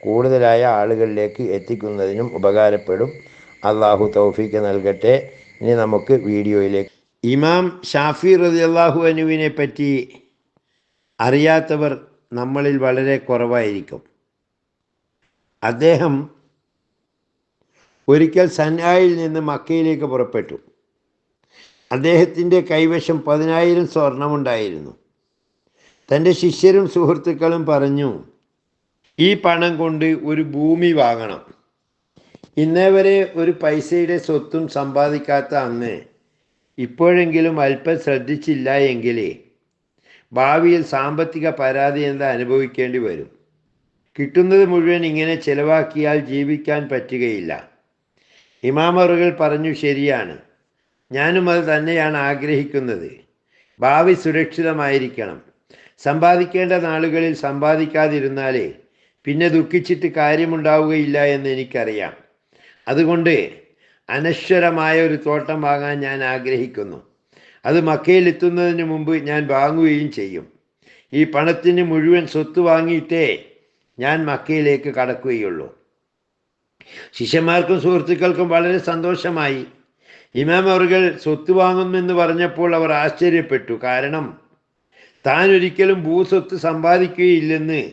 കൂടുതലായ ആളുകളിലേക്ക് എത്തിക്കുന്നതിനും ഉപകാരപ്പെടും. അള്ളാഹു തൗഫീക്ക് നൽകട്ടെ. ഇനി നമുക്ക് വീഡിയോയിലേക്ക്. ഇമാം ഷാഫി റതി അള്ളാഹു അനുവിനെ പറ്റി അറിയാത്തവർ നമ്മളിൽ വളരെ കുറവായിരിക്കും. അദ്ദേഹം ഒരിക്കൽ സന്നായിൽ നിന്ന് മക്കയിലേക്ക് പുറപ്പെട്ടു. അദ്ദേഹത്തിന്റെ കൈവശം പതിനായിരം സ്വർണമുണ്ടായിരുന്നു. തന്റെ ശിഷ്യരും സുഹൃത്തുക്കളും പറഞ്ഞു ഈ പണം കൊണ്ട് ഒരു ഭൂമി വാങ്ങണം. ഇന്നേ വരെ ഒരു പൈസയുടെ സ്വത്തും സമ്പാദിക്കാത്ത അന്ന് ഇപ്പോഴെങ്കിലും അല്പം ശ്രദ്ധിച്ചില്ല എങ്കിൽ ഭാവിയിൽ സാമ്പത്തിക പരാതി എന്താ അനുഭവിക്കേണ്ടി വരും. കിട്ടുന്നത് മുഴുവൻ ഇങ്ങനെ ചിലവാക്കിയാൽ ജീവിക്കാൻ പറ്റുകയില്ല. ഇമാമറുകൾ പറഞ്ഞു ശരിയാണ്. ഞാനും അത് തന്നെയാണ് ആഗ്രഹിക്കുന്നത്. ഭാവി സുരക്ഷിതമായിരിക്കണം. സമ്പാദിക്കേണ്ട നാളുകളിൽ സമ്പാദിക്കാതിരുന്നാലേ പിന്നെ ദുഃഖിച്ചിട്ട് കാര്യമുണ്ടാവുകയില്ല എന്ന് എനിക്കറിയാം. അതുകൊണ്ട് അനശ്വരമായ ഒരു തോട്ടം വാങ്ങാൻ ഞാൻ ആഗ്രഹിക്കുന്നു. അത് മക്കയിൽ എത്തുന്നതിന് മുമ്പ് ഞാൻ വാങ്ങുകയും ചെയ്യും. ഈ പണത്തിന് മുഴുവൻ സ്വത്ത് വാങ്ങിയിട്ടേ ഞാൻ മക്കയിലേക്ക് കടക്കുകയുള്ളൂ. ശിഷ്യന്മാർക്കും സുഹൃത്തുക്കൾക്കും വളരെ സന്തോഷമായി. ഇമാം അവറുകൾ സ്വത്ത് വാങ്ങുമെന്ന് പറഞ്ഞപ്പോൾ അവർ ആശ്ചര്യപ്പെട്ടു. കാരണം താൻ ഒരിക്കലും ഭൂസ്വത്ത് സമ്പാദിക്കുകയില്ലെന്ന്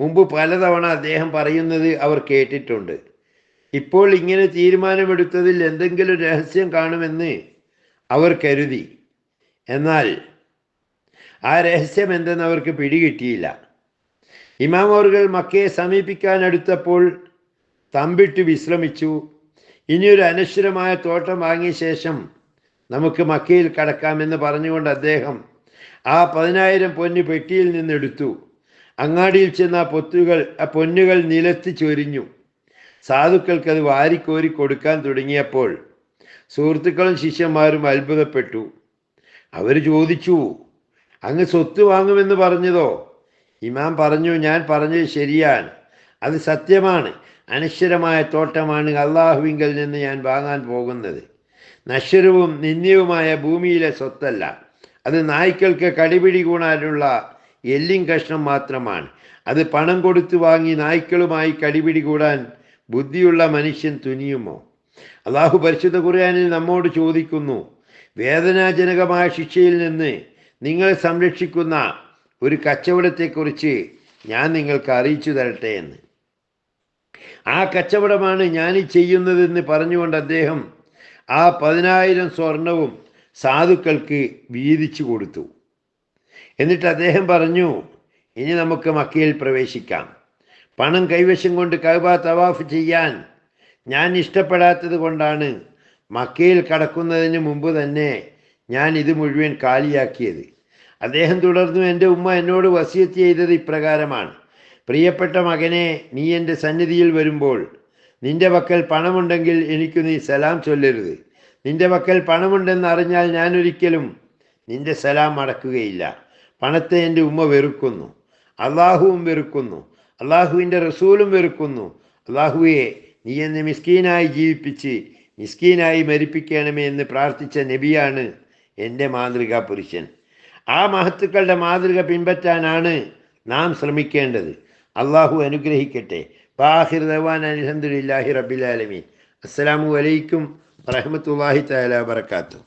മുമ്പ് പലതവണ അദ്ദേഹം പറയുന്നത് അവർ കേട്ടിട്ടുണ്ട്. ഇപ്പോൾ ഇങ്ങനെ തീരുമാനമെടുത്തതിൽ എന്തെങ്കിലും രഹസ്യം കാണുമെന്ന് അവർ കരുതി. എന്നാൽ ആ രഹസ്യം എന്തെന്ന് അവർക്ക് പിടികിട്ടിയില്ല. ഇമാം അവർകൾ മക്കയെ സമീപിക്കാൻ അടുത്തപ്പോൾ തമ്പിട്ട് വിശ്രമിച്ചു. ഇനിയൊരു അനശ്വരമായ തോട്ടം വാങ്ങിയ ശേഷം നമുക്ക് മക്കയിൽ കടക്കാമെന്ന് പറഞ്ഞുകൊണ്ട് അദ്ദേഹം ആ പതിനായിരം പൊന്ന് പെട്ടിയിൽ നിന്നെടുത്തു. അങ്ങാടിയിൽ ചെന്ന ആ പൊത്തുകൾ ആ പൊന്നുകൾ നിലത്ത് ചൊരിഞ്ഞു. സാധുക്കൾക്ക് അത് വാരിക്കോരി കൊടുക്കാൻ തുടങ്ങിയപ്പോൾ സുഹൃത്തുക്കളും ശിഷ്യന്മാരും അത്ഭുതപ്പെട്ടു. അവർ ചോദിച്ചു അങ്ങ് സ്വത്ത് വാങ്ങുമെന്ന് പറഞ്ഞതോ? ഇമാം പറഞ്ഞു ഞാൻ പറഞ്ഞത് ശരിയാണ്. അത് സത്യമാണ്. അനശ്വരമായ തോട്ടമാണ് അള്ളാഹുവിങ്കൽ നിന്ന് ഞാൻ വാങ്ങാൻ പോകുന്നത്. നശ്വരവും നിന്ദ്യവുമായ ഭൂമിയിലെ സ്വത്തല്ല. അത് നായ്ക്കൾക്ക് കടിപിടി കൂടാനുള്ള എല്ലിൻ കഷ്ണം മാത്രമാണ്. അത് പണം കൊടുത്തു വാങ്ങി നായ്ക്കളുമായി കടിപിടി കൂടാൻ ബുദ്ധിയുള്ള മനുഷ്യൻ തുനിയുമോ? അള്ളാഹു പരിശുദ്ധ ഖുർആാനിൽ നമ്മോട് ചോദിക്കുന്നു വേദനാജനകമായ ശിക്ഷയിൽ നിന്ന് നിങ്ങളെ സംരക്ഷിക്കുന്ന ഒരു കച്ചവടത്തെക്കുറിച്ച് ഞാൻ നിങ്ങൾക്ക് അറിയിച്ചു തരട്ടെ എന്ന്. ആ കച്ചവടമാണ് ഞാൻ ചെയ്യുന്നതെന്ന് പറഞ്ഞുകൊണ്ട് അദ്ദേഹം ആ പതിനായിരം സ്വർണവും സാധുക്കൾക്ക് വീതിച്ചു കൊടുത്തു. എന്നിട്ട് അദ്ദേഹം പറഞ്ഞു ഇനി നമുക്ക് മക്കയിൽ പ്രവേശിക്കാം. പണം കൈവശം കൊണ്ട് കഅബ തവാഫ് ചെയ്യാൻ ഞാൻ ഇഷ്ടപ്പെടാത്തത് കൊണ്ടാണ് മക്കയിൽ കടക്കുന്നതിന് മുമ്പ് തന്നെ ഞാൻ ഇത് മുഴുവൻ കാലിയാക്കിയത്. അദ്ദേഹം തുടർന്നു എന്റെ ഉമ്മ എന്നോട് വസിയത്ത് ചെയ്തത് ഇപ്രകാരമാണ്. പ്രിയപ്പെട്ട മകനെ നീ എന്റെ സന്നിധിയിൽ വരുമ്പോൾ നിന്റെ പക്കൽ പണമുണ്ടെങ്കിൽ എനിക്ക് നീ സലാം ചൊല്ലരുത്. നിന്റെ പക്കൽ പണമുണ്ടെന്ന് അറിഞ്ഞാൽ ഞാൻ ഒരിക്കലും നിന്റെ സലാം മടക്കുകയില്ല. പണത്തെ എന്റെ ഉമ്മ വെറുക്കുന്നു. അള്ളാഹുവും വെറുക്കുന്നു. അള്ളാഹുവിന്റെ റസൂലും വെറുക്കുന്നു. അള്ളാഹുവെ നീ എന്നെ മിസ്കീനായി ജീവിപ്പിച്ച് മിസ്കീനായി മരിപ്പിക്കണമേ എന്ന് പ്രാർത്ഥിച്ച നബിയാണ് എന്റെ മാതൃകാ പുരുഷൻ. ആ മഹത്തുക്കളുടെ മാതൃക പിൻപറ്റാനാണ് നാം ശ്രമിക്കേണ്ടത്. അള്ളാഹു അനുഗ്രഹിക്കട്ടെ. ബാഹിർ ദവാൻ അലഹദില്ലാഹി റബിലാലമീൻ അസ്സലാമു വലൈക്കും വറഹമത്തല്ലാഹി തആല വബറകാതുഹു.